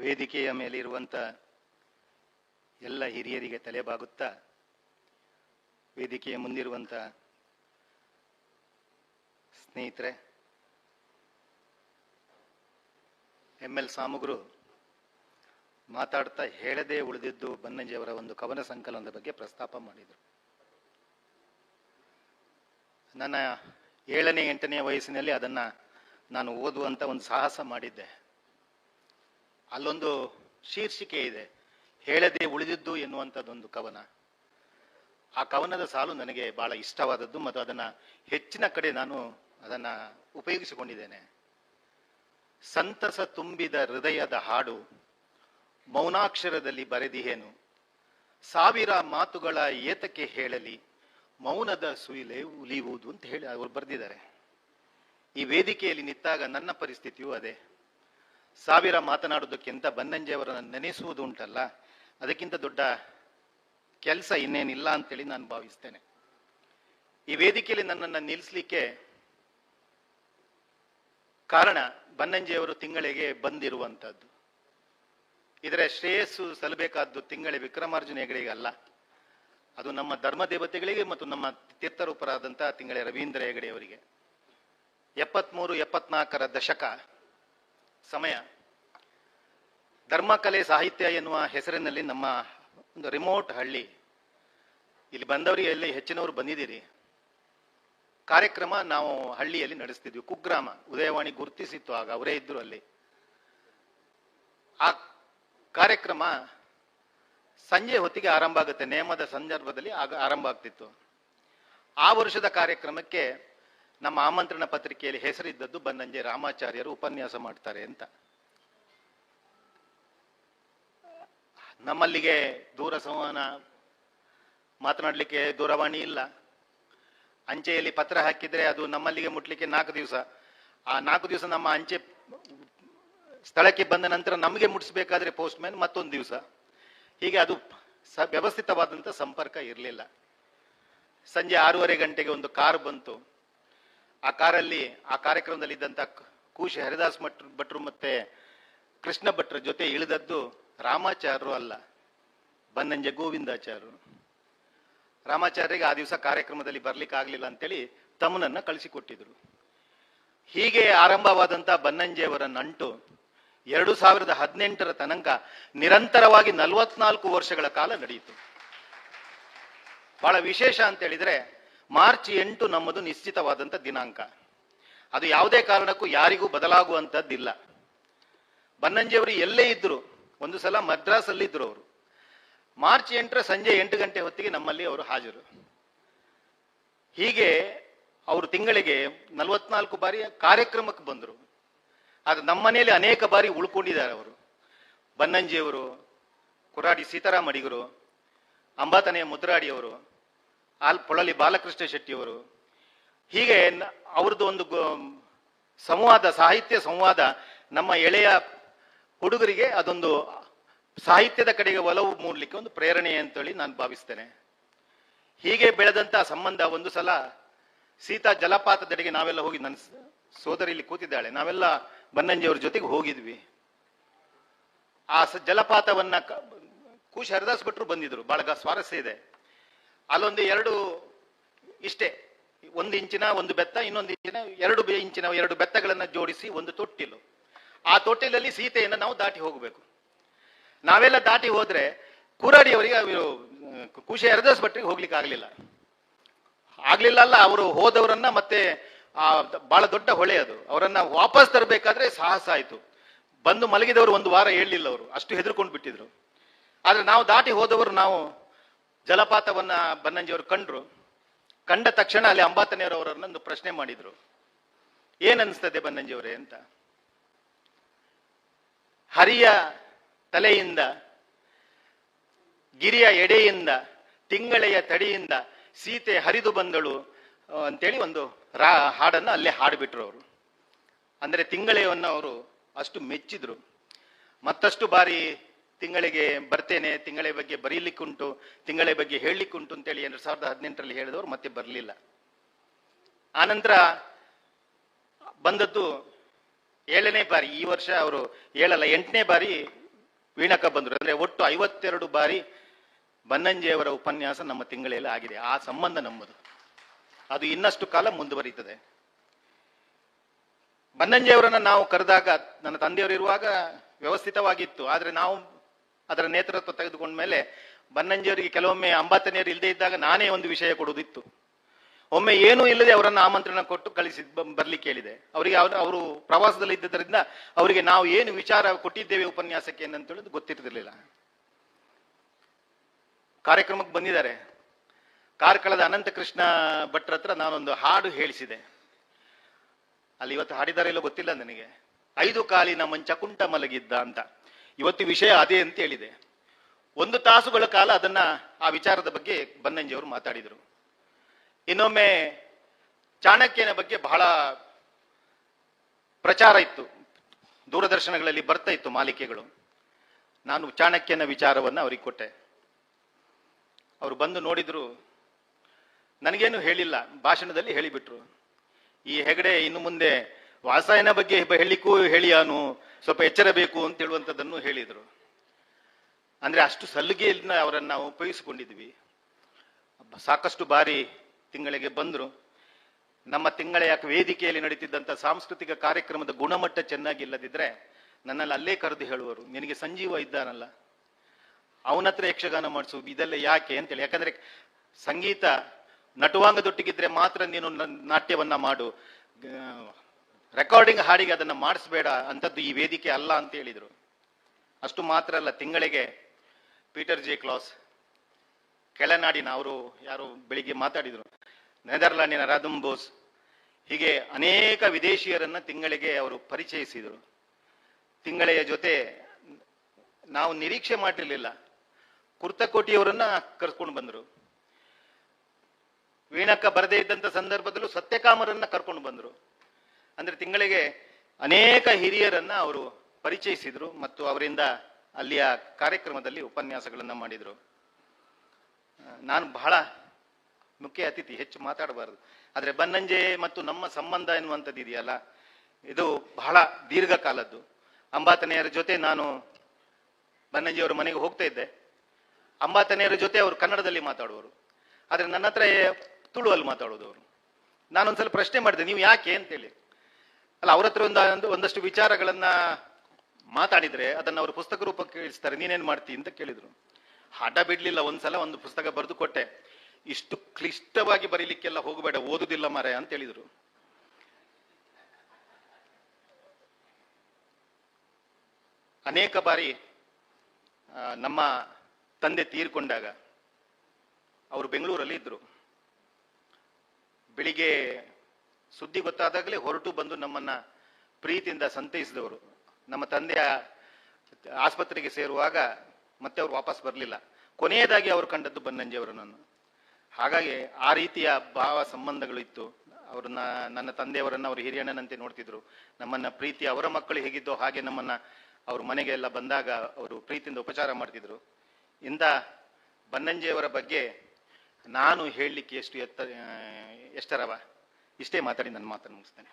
ವೇದಿಕೆಯ ಮೇಲೆ ಇರುವಂತ ಎಲ್ಲ ಹಿರಿಯರಿಗೆ ತಲೆಬಾಗುತ್ತಾ ವೇದಿಕೆಯ ಮುಂದಿರುವಂಥ ಸ್ನೇಹಿತರೆ ಎಂ ಎಲ್ ಸಾಮುಗ್ರು ಮಾತಾಡ್ತಾ ಹೇಳದೇ ಉಳಿದಿದ್ದು ಬನ್ನಂಜಿಯವರ ಒಂದು ಕವನ ಸಂಕಲನದ ಬಗ್ಗೆ ಪ್ರಸ್ತಾಪ ಮಾಡಿದರು. ನನ್ನ ಏಳನೇ ಎಂಟನೇ ವಯಸ್ಸಿನಲ್ಲಿ ಅದನ್ನ ನಾನು ಓದುವಂತ ಒಂದು ಸಾಹಸ ಮಾಡಿದ್ದೆ. ಅಲ್ಲೊಂದು ಶೀರ್ಷಿಕೆ ಇದೆ. ಹೇಳದೆ ಉಳಿದಿದ್ದು ಎನ್ನುವಂಥದ್ದೊಂದು ಕವನ. ಆ ಕವನದ ಸಾಲು ನನಗೆ ಬಹಳ ಇಷ್ಟವಾದದ್ದು ಮತ್ತು ಅದನ್ನ ಹೆಚ್ಚಿನ ಕಡೆ ನಾನು ಅದನ್ನ ಉಪಯೋಗಿಸಿಕೊಂಡಿದ್ದೇನೆ. ಸಂತಸ ತುಂಬಿದ ಹೃದಯದ ಹಾಡು, ಮೌನಾಕ್ಷರದಲ್ಲಿ ಬರೆದಿಹೇನು, ಸಾವಿರ ಮಾತುಗಳ ಏತಕ್ಕೆ ಹೇಳಲಿ, ಮೌನದ ಸುಯಿಲೆ ಉಲಿಯುವುದು ಅಂತ ಹೇಳಿ ಅವರು ಬರೆದಿದ್ದಾರೆ. ಈ ವೇದಿಕೆಯಲ್ಲಿ ನಿಂತಾಗ ನನ್ನ ಪರಿಸ್ಥಿತಿಯೂ ಅದೇ. ಸಾವಿರ ಮಾತನಾಡುವುದಕ್ಕಿಂತ ಬನ್ನಂಜೆಯವರನ್ನು ನೆನೆಸುವುದು ಉಂಟಲ್ಲ ಅದಕ್ಕಿಂತ ದೊಡ್ಡ ಕೆಲಸ ಇನ್ನೇನಿಲ್ಲ ಅಂತೇಳಿ ನಾನು ಭಾವಿಸ್ತೇನೆ. ಈ ವೇದಿಕೆಯಲ್ಲಿ ನನ್ನನ್ನು ನಿಲ್ಲಿಸಲಿಕ್ಕೆ ಕಾರಣ ಬನ್ನಂಜೆಯವರು ತಿಂಗಳಿಗೆ ಬಂದಿರುವಂಥದ್ದು. ಇದರ ಶ್ರೇಯಸ್ಸು ಸಲ್ಲಬೇಕಾದ್ದು ತಿಂಗಳ ವಿಕ್ರಮಾರ್ಜುನ ಹೆಗಡೆಗಲ್ಲ ಅದು ನಮ್ಮ ಧರ್ಮ ದೇವತೆಗಳಿಗೆ ಮತ್ತು ನಮ್ಮ ತೀರ್ಥರೂಪರಾದಂತಹ ತಿಂಗಳ ರವೀಂದ್ರ ಹೆಗಡೆಯವರಿಗೆ ಎಪ್ಪತ್ಮೂರು, ಎಪ್ಪತ್ನಾಲ್ಕರ ದಶಕ ಸಮಯ. ಧರ್ಮಕಲೆ ಸಾಹಿತ್ಯ ಎನ್ನುವ ಹೆಸರಿನಲ್ಲಿ ನಮ್ಮ ಒಂದು ರಿಮೋಟ್ ಹಳ್ಳಿ. ಇಲ್ಲಿ ಬಂದವರಿಗೆ ಎಲ್ಲಿ ಹೆಚ್ಚಿನವರು ಬಂದಿದ್ದೀರಿ. ಕಾರ್ಯಕ್ರಮ ನಾವು ಹಳ್ಳಿಯಲ್ಲಿ ನಡೆಸ್ತಿದ್ವಿ. ಕುಗ್ರಾಮ, ಉದಯವಾಣಿ ಗುರುತಿಸಿತ್ತು ಆಗ, ಅವರೇ ಇದ್ದರು ಅಲ್ಲಿ. ಆ ಕಾರ್ಯಕ್ರಮ ಸಂಜೆ ಹೊತ್ತಿಗೆ ಆರಂಭ ಆಗುತ್ತೆ. ನೇಮದ ಸಂದರ್ಭದಲ್ಲಿ ಆಗ ಆರಂಭ ಆಗ್ತಿತ್ತು. ಆ ವರ್ಷದ ಕಾರ್ಯಕ್ರಮಕ್ಕೆ ನಮ್ಮ ಆಮಂತ್ರಣ ಪತ್ರಿಕೆಯಲ್ಲಿ ಹೆಸರಿದ್ದದ್ದು ಬನ್ನಂಜೆ ರಾಮಾಚಾರ್ಯರು ಉಪನ್ಯಾಸ ಮಾಡ್ತಾರೆ ಅಂತ. ನಮ್ಮಲ್ಲಿಗೆ ದೂರ ಸಂವಹನ ಮಾತನಾಡಲಿಕ್ಕೆ ದೂರವಾಣಿ ಇಲ್ಲ. ಅಂಚೆಯಲ್ಲಿ ಪತ್ರ ಹಾಕಿದ್ರೆ ಅದು ನಮ್ಮಲ್ಲಿಗೆ ಮುಟ್ಲಿಕ್ಕೆ ನಾಲ್ಕು ದಿವಸ. ಆ ನಾಲ್ಕು ದಿವಸ ನಮ್ಮ ಅಂಚೆ ಸ್ಥಳಕ್ಕೆ ಬಂದ ನಂತರ ನಮಗೆ ಮುಟ್ಟಿಸ್ಬೇಕಾದ್ರೆ ಪೋಸ್ಟ್ ಮ್ಯಾನ್ ಮತ್ತೊಂದು ದಿವಸ. ಹೀಗೆ ಅದು ಸ ವ್ಯವಸ್ಥಿತವಾದಂಥ ಸಂಪರ್ಕ ಇರಲಿಲ್ಲ. ಸಂಜೆ ಆರೂವರೆ ಗಂಟೆಗೆ ಒಂದು ಕಾರ್ ಬಂತು. ಆ ಕಾರಲ್ಲಿ, ಆ ಕಾರ್ಯಕ್ರಮದಲ್ಲಿ ಇದ್ದಂಥ ಕೂಶ ಹರಿದಾಸ್ ಭಟ್ರು ಭಟ್ರು ಮತ್ತೆ ಕೃಷ್ಣ ಭಟ್ರ ಜೊತೆ ಇಳಿದದ್ದು ರಾಮಾಚಾರ್ಯರು ಅಲ್ಲ, ಬನ್ನಂಜೆ ಗೋವಿಂದಾಚಾರ್ಯರು ರಾಮಾಚಾರ್ಯರಿಗೆ ಆ ದಿವಸ ಕಾರ್ಯಕ್ರಮದಲ್ಲಿ ಬರ್ಲಿಕ್ಕೆ ಆಗ್ಲಿಲ್ಲ ಅಂತೇಳಿ ತಮ್ಮನನ್ನ ಕಳಿಸಿಕೊಟ್ಟಿದ್ರು. ಹೀಗೆ ಆರಂಭವಾದಂತ ಬನ್ನಂಜೆಯವರ ನಂಟು ಎರಡು ಸಾವಿರದ ಹದಿನೆಂಟರ ತನಕ ನಿರಂತರವಾಗಿ ನಲವತ್ನಾಲ್ಕು ವರ್ಷಗಳ ಕಾಲ ನಡೆಯಿತು. ಬಹಳ ವಿಶೇಷ ಅಂತ ಹೇಳಿದ್ರೆ ಮಾರ್ಚ್ ಎಂಟು ನಮ್ಮದು ನಿಶ್ಚಿತವಾದಂಥ ದಿನಾಂಕ. ಅದು ಯಾವುದೇ ಕಾರಣಕ್ಕೂ ಯಾರಿಗೂ ಬದಲಾಗುವಂಥದ್ದಿಲ್ಲ ಬನ್ನಂಜಿಯವರು ಎಲ್ಲೇ ಇದ್ದರು ಒಂದು ಸಲ ಮದ್ರಾಸಲ್ಲಿ ಇದ್ರು ಅವರು. ಮಾರ್ಚ್ ಎಂಟರ ಸಂಜೆ ಎಂಟು ಗಂಟೆ ಹೊತ್ತಿಗೆ ನಮ್ಮಲ್ಲಿ ಅವರು ಹಾಜರು. ಹೀಗೆ ಅವರು ತಿಂಗಳಿಗೆ ನಲವತ್ನಾಲ್ಕು ಬಾರಿ ಕಾರ್ಯಕ್ರಮಕ್ಕೆ ಬಂದರು. ಆದ್ರೆ ನಮ್ಮನೆಯಲ್ಲಿ ಅನೇಕ ಬಾರಿ ಉಳ್ಕೊಂಡಿದ್ದಾರೆ ಅವರು. ಬನ್ನಂಜಿಯವರು, ಕುರಾಡಿ ಸೀತಾರಾಮ್ ಅಡಿಗರು ಅಂಬಾತನೆಯ ಮುದ್ರಾಡಿಯವರು ಆಲ್ ಪೊಳಲಿ ಬಾಲಕೃಷ್ಣ ಶೆಟ್ಟಿಯವರು. ಹೀಗೆ ಅವ್ರದ್ದು ಒಂದು ಸಂವಾದ, ಸಾಹಿತ್ಯ ಸಂವಾದ ನಮ್ಮ ಎಳೆಯ ಹುಡುಗರಿಗೆ ಅದೊಂದು ಸಾಹಿತ್ಯದ ಕಡೆಗೆ ಒಲವು ಮೂಡಲಿಕ್ಕೆ ಒಂದು ಪ್ರೇರಣೆ ಅಂತೇಳಿ ನಾನು ಭಾವಿಸ್ತೇನೆ. ಹೀಗೆ ಬೆಳೆದಂಥ ಸಂಬಂಧ ಒಂದು ಸಲ ಸೀತಾ ಜಲಪಾತದೆಡೆಗೆ ನಾವೆಲ್ಲ ಹೋಗಿ ನನ್ನ ಸೋದರಿ ಇಲ್ಲಿ ಕೂತಿದ್ದಾಳೆ. ನಾವೆಲ್ಲ ಬನ್ನಂಜಿಯವ್ರ ಜೊತೆಗೆ ಹೋಗಿದ್ವಿ. ಆ ಜಲಪಾತವನ್ನ ಕೂಶ ಹರಿದಾಸ್ ಭಟ್ರು ಬಂದಿದ್ರು. ಬಹಳ ಸ್ವಾರಸ್ಯ ಇದೆ. ಅಲ್ಲೊಂದು ಎರಡು ಇಷ್ಟೇ. ಒಂದು ಇಂಚಿನ ಒಂದು ಬೆತ್ತ, ಇನ್ನೊಂದು ಇಂಚಿನ ಎರಡು ಇಂಚಿನ ಎರಡು ಬೆತ್ತಗಳನ್ನು ಜೋಡಿಸಿ ಒಂದು ತೊಟ್ಟಿಲು. ಆ ತೊಟ್ಟಿಲಲ್ಲಿ ಸೀತೆಯನ್ನು ನಾವು ದಾಟಿ ಹೋಗಬೇಕು. ನಾವೆಲ್ಲ ದಾಟಿ ಹೋದ್ರೆ ಕುರಾಡಿಯವರಿಗೆ ಅವರು ಖುಷಿ ಭಟ್ರಿಗೆ ಹೋಗ್ಲಿಕ್ಕೆ ಆಗಲಿಲ್ಲ. ಆಗ್ಲಿಲ್ಲ ಅಲ್ಲ ಅವರು ಹೋದವರನ್ನ ಮತ್ತೆ ಆ ಬಹಳ ದೊಡ್ಡ ಹೊಳೆ ಅದು. ಅವರನ್ನ ವಾಪಸ್ ತರಬೇಕಾದ್ರೆ ಸಾಹಸ ಆಯ್ತು. ಬಂದು ಮಲಗಿದವರು ಒಂದು ವಾರ ಹೇಳಲಿಲ್ಲ ಅವರು. ಅಷ್ಟು ಹೆದರ್ಕೊಂಡು ಬಿಟ್ಟಿದ್ರು. ಆದ್ರೆ ನಾವು ದಾಟಿ ಹೋದವರು ನಾವು ಜಲಪಾತವನ್ನ ಬನ್ನಂಜಿಯವರು ಕಂಡ್ರು. ಕಂಡ ತಕ್ಷಣ ಅಲ್ಲಿ ಅಂಬಾತನೆಯವರವರನ್ನ ಒಂದು ಪ್ರಶ್ನೆ ಮಾಡಿದ್ರು. ಏನ್ ಅನ್ಸ್ತದೆ ಬನ್ನಂಜಿಯವರೇ ಅಂತ. ಹರಿಯ ತಲೆಯಿಂದ, ಗಿರಿಯ ಎಡೆಯಿಂದ, ತಿಂಗಳೆಯ ತಡಿಯಿಂದ ಸೀತೆ ಹರಿದು ಬಂದಳು ಅಂತೇಳಿ ಒಂದು ರಾ, ಹಾಡನ್ನ ಅಲ್ಲೇ ಹಾಡ್ಬಿಟ್ರು ಅವರು. ಅಂದ್ರೆ ತಿಂಗಳೆಯನ್ನು ಅವರು ಅಷ್ಟು ಮೆಚ್ಚಿದ್ರು. ಮತ್ತಷ್ಟು ಬಾರಿ ತಿಂಗಳಿಗೆ ಬರ್ತೇನೆ, ತಿಂಗಳ ಬಗ್ಗೆ ಬರೀಲಿಕ್ಕುಂಟು, ತಿಂಗಳ ಬಗ್ಗೆ ಹೇಳಲಿಕ್ಕುಂಟು ಅಂತೇಳಿ ಎರಡು ಸಾವಿರದ ಹದಿನೆಂಟರಲ್ಲಿ ಹೇಳಿದವರು ಮತ್ತೆ ಬರಲಿಲ್ಲ. ಆನಂತರ ಬಂದದ್ದು ಏಳನೇ ಬಾರಿ, ಈ ವರ್ಷ ಅವರು ಏಳಲ್ಲ ಎಂಟನೇ ಬಾರಿ ವೀಣಕ ಬಂದರು. ಅಂದ್ರೆ ಒಟ್ಟು ಐವತ್ತೆರಡು ಬಾರಿ ಬನ್ನಂಜೆಯವರ ಉಪನ್ಯಾಸ ನಮ್ಮ ತಿಂಗಳಲ್ಲಿ ಆಗಿದೆ. ಆ ಸಂಬಂಧ ನಮ್ಮದು. ಅದು ಇನ್ನಷ್ಟು ಕಾಲ ಮುಂದುವರಿಯುತ್ತದೆ ಬನ್ನಂಜೆಯವರನ್ನು ನಾವು ಕರೆದಾಗ, ನನ್ನ ತಂದೆಯವರು ಇರುವಾಗ ವ್ಯವಸ್ಥಿತವಾಗಿತ್ತು. ಆದರೆ ನಾವು ಅದರ ನೇತೃತ್ವ ತೆಗೆದುಕೊಂಡ ಮೇಲೆ ಬನ್ನಂಜಿಯವರಿಗೆ ಕೆಲವೊಮ್ಮೆ ಅಂಬಾತನಿಯರು ಇಲ್ಲದೆ ಇದ್ದಾಗ ನಾನೇ ಒಂದು ವಿಷಯ ಕೊಡುವುದಿತ್ತು. ಒಮ್ಮೆ ಏನೂ ಇಲ್ಲದೆ ಅವರನ್ನು ಆಮಂತ್ರಣ ಕೊಟ್ಟು ಕಳಿಸಿ ಬರ್ಲಿಕ್ಕೆ ಹೇಳಿದೆ. ಅವರಿಗೆ ಅವರು ಅವರು ಪ್ರವಾಸದಲ್ಲಿ ಇದ್ದರಿಂದ ಅವರಿಗೆ ನಾವು ಏನು ವಿಚಾರ ಕೊಟ್ಟಿದ್ದೇವೆ ಉಪನ್ಯಾಸಕ್ಕೆ ಅಂತ ಹೇಳೋದು ಗೊತ್ತಿರ್ತಿರ್ಲಿಲ್ಲ ಕಾರ್ಯಕ್ರಮಕ್ಕೆ ಬಂದಿದ್ದಾರೆ. ಕಾರ್ಕಳದ ಅನಂತ ಕೃಷ್ಣ ಭಟ್ರ ಹತ್ರ ನಾನೊಂದು ಹಾಡು ಹೇಳಿಸಿದೆ. ಅಲ್ಲಿ ಇವತ್ತು ಹಾಡಿದಾರೆ ಇಲ್ಲೋ ಗೊತ್ತಿಲ್ಲ ನನಗೆ. ಐದು ಕಾಲಿನ ಮಂಚ ಕುಂಟ ಮಲಗಿದ್ದ ಅಂತ. ಇವತ್ತು ವಿಷಯ ಅದೇ ಅಂತ ಹೇಳಿದೆ. ಒಂದು ತಾಸುಗಳ ಕಾಲ ಅದನ್ನ ಆ ವಿಚಾರದ ಬಗ್ಗೆ ಬನ್ನಂಜಿಯವರು ಮಾತಾಡಿದರು. ಇನ್ನೊಮ್ಮೆ ಚಾಣಕ್ಯನ ಬಗ್ಗೆ ಬಹಳ ಪ್ರಚಾರ ಇತ್ತು. ದೂರದರ್ಶನಗಳಲ್ಲಿ ಬರ್ತಾ ಇತ್ತು ಮಾಲಿಕೆಗಳು. ನಾನು ಚಾಣಕ್ಯನ ವಿಚಾರವನ್ನ ಅವರಿಗೆ ಕೊಟ್ಟೆ. ಅವರು ಬಂದು ನೋಡಿದ್ರು, ನನಗೇನು ಹೇಳಿಲ್ಲ, ಭಾಷಣದಲ್ಲಿ ಹೇಳಿಬಿಟ್ರು. ಈ ಹೆಗಡೆ ಇನ್ನು ಮುಂದೆ ವಾಸಾಯನ ಬಗ್ಗೆ ಹೇಳಿಕ್ಕೂ ಹೇಳಿಯಾನು, ಸ್ವಲ್ಪ ಎಚ್ಚರ ಬೇಕು ಅಂತ ಹೇಳುವಂಥದ್ದನ್ನು ಹೇಳಿದರು. ಅಂದರೆ ಅಷ್ಟು ಸಲ್ಲಿಗೆಯಿಂದ ಅವರನ್ನು ನಾವು ಉಪಯೋಗಿಸಿಕೊಂಡಿದ್ವಿ. ಸಾಕಷ್ಟು ಬಾರಿ ತಿಂಗಳಿಗೆ ಬಂದರು. ನಮ್ಮ ತಿಂಗಳ ಯಾಕೆ ವೇದಿಕೆಯಲ್ಲಿ ನಡೀತಿದ್ದಂಥ ಸಾಂಸ್ಕೃತಿಕ ಕಾರ್ಯಕ್ರಮದ ಗುಣಮಟ್ಟ ಚೆನ್ನಾಗಿಲ್ಲದಿದ್ದರೆ ನನ್ನಲ್ಲಿ ಅಲ್ಲೇ ಕರೆದು ಹೇಳುವರು, ನಿನಗೆ ಸಂಜೀವ ಇದ್ದಾನಲ್ಲ. ಅವನ ಹತ್ರ ಯಕ್ಷಗಾನ ಮಾಡಿಸು, ಇದೆಲ್ಲ ಯಾಕೆ ಅಂತೇಳಿ. ಯಾಕಂದ್ರೆ ಸಂಗೀತ ನಟುವಾಂಗದೊಟ್ಟಿಗಿದ್ರೆ ಮಾತ್ರ ನೀನು ನಾಟ್ಯವನ್ನ ಮಾಡು. ರೆಕಾರ್ಡಿಂಗ್ ಹಾಡಿಗೆ ಅದನ್ನು ಮಾಡಿಸ್ಬೇಡ ಅಂಥದ್ದು ಈ ವೇದಿಕೆ ಅಲ್ಲ ಅಂತ ಹೇಳಿದರು. ಅಷ್ಟು ಮಾತ್ರ ಅಲ್ಲ, ತಿಂಗಳಿಗೆ ಪೀಟರ್ ಜೆ ಕ್ಲಾಸ್ ಕೆಳನಾಡಿನ ಅವರು ಯಾರು ಬೆಳಿಗ್ಗೆ ಮಾತಾಡಿದರು. ನೆದರ್ಲ್ಯಾಂಡಿನ ರಾಧಮ್ ಬೋಸ್ ಹೀಗೆ ಅನೇಕ ವಿದೇಶಿಯರನ್ನು ತಿಂಗಳಿಗೆ ಅವರು ಪರಿಚಯಿಸಿದರು. ತಿಂಗಳೆಯ ಜೊತೆ ನಾವು ನಿರೀಕ್ಷೆ ಮಾಡಿರಲಿಲ್ಲ. ಕುರ್ತಕೋಟಿಯವರನ್ನ ಕರ್ಕೊಂಡು ಬಂದರು. ವೀಣಕ್ಕ ಬರದೇ ಇದ್ದಂಥ ಸಂದರ್ಭದಲ್ಲೂ ಸತ್ಯಕಾಮರನ್ನ ಕರ್ಕೊಂಡು ಬಂದರು. ಅಂದ್ರೆ ತಿಂಗಳಿಗೆ ಅನೇಕ ಹಿರಿಯರನ್ನ ಅವರು ಪರಿಚಯಿಸಿದ್ರು ಮತ್ತು ಅವರಿಂದ ಅಲ್ಲಿಯ ಕಾರ್ಯಕ್ರಮದಲ್ಲಿ ಉಪನ್ಯಾಸಗಳನ್ನ ಮಾಡಿದರು. ನಾನು ಬಹಳ ಮುಖ್ಯ ಅತಿಥಿ, ಹೆಚ್ಚು ಮಾತಾಡಬಾರದು. ಆದರೆ ಬನ್ನಂಜೆ ಮತ್ತು ನಮ್ಮ ಸಂಬಂಧ ಎನ್ನುವಂಥದ್ದು ಇದೆಯಲ್ಲ, ಇದು ಬಹಳ ದೀರ್ಘಕಾಲದ್ದು. ಅಂಬಾತನೆಯರ ಜೊತೆ ನಾನು ಬನ್ನಂಜಿಯವರ ಮನೆಗೆ ಹೋಗ್ತಾ ಇದ್ದೆ. ಅಂಬಾತನೆಯರ ಜೊತೆ ಅವರು ಕನ್ನಡದಲ್ಲಿ ಮಾತಾಡುವರು. ಆದ್ರೆ ನನ್ನ ಹತ್ರ ತುಳುವಲ್ಲಿ ಮಾತಾಡೋದು ಅವರು. ನಾನೊಂದ್ಸಲ ಪ್ರಶ್ನೆ ಮಾಡಿದೆ, ನೀವು ಯಾಕೆ? ಅಂತೇಳಿ. ಅಲ್ಲ, ಅವ್ರ ಹತ್ರ ಒಂದು ಒಂದು- ಒಂದಷ್ಟು ವಿಚಾರಗಳನ್ನ ಮಾತಾಡಿದ್ರೆ ಅದನ್ನ ಅವರು ಪುಸ್ತಕ ರೂಪಕ್ಕೆ ಇಳಿಸ್ತಾರೆ. ನೀನೇನ್ ಮಾಡ್ತಿ ಅಂತ ಕೇಳಿದ್ರು. ಹಠ ಬಿಡ್ಲಿಲ್ಲ, ಒಂದ್ಸಲ ಒಂದು ಪುಸ್ತಕ ಬರೆದು ಕೊಟ್ಟೆ. ಇಷ್ಟು ಕ್ಲಿಷ್ಟವಾಗಿ ಬರೀಲಿಕ್ಕೆಲ್ಲ ಹೋಗಬೇಡ, ಓದುದಿಲ್ಲ ಮರೆ ಅಂತ ಹೇಳಿದ್ರು. ಅನೇಕ ಬಾರಿ ನಮ್ಮ ತಂದೆ ತೀರ್ಕೊಂಡಾಗ, ಅವರು ಬೆಂಗಳೂರಲ್ಲಿ ಇದ್ರು. ಬೆಳಿಗ್ಗೆ ಸುದ್ದಿ ಗೊತ್ತಾದಾಗಲೇ ಹೊರಟು ಬಂದು ನಮ್ಮನ್ನ ಪ್ರೀತಿಯಿಂದ ಸಂತೈಸಿದವರು. ನಮ್ಮ ತಂದೆಯ ಆಸ್ಪತ್ರೆಗೆ ಸೇರುವಾಗ ಮತ್ತೆ ಅವರು ವಾಪಸ್ ಬರಲಿಲ್ಲ. ಕೊನೆಯದಾಗಿ ಅವರು ಕಂಡದ್ದು ಬನ್ನಂಜಿ ನಾನು ಹಾಗಾಗಿ ಆ ರೀತಿಯ ಭಾವ ಸಂಬಂಧಗಳು ಇತ್ತು. ಅವ್ರನ್ನ ನನ್ನ ತಂದೆಯವರನ್ನ ಅವರು ಹಿರಿಯಣ್ಣನಂತೆ ನೋಡ್ತಿದ್ರು. ನಮ್ಮನ್ನ ಪ್ರೀತಿ ಅವರ ಮಕ್ಕಳು ಹೇಗಿದ್ದೋ ಹಾಗೆ ನಮ್ಮನ್ನ ಅವ್ರ ಮನೆಗೆ ಎಲ್ಲ ಬಂದಾಗ ಅವರು ಪ್ರೀತಿಯಿಂದ ಉಪಚಾರ ಮಾಡ್ತಿದ್ರು. ಇಂದ ಬನ್ನಂಜಿಯವರ ಬಗ್ಗೆ ನಾನು ಹೇಳಲಿಕ್ಕೆ ಎಷ್ಟು ಎತ್ತ ಎಷ್ಟರವ? ಇಷ್ಟೇ ಮಾತಾಡಿ ನನ್ನ ಮಾತನ್ನು ಮುಗಿಸ್ತೇನೆ.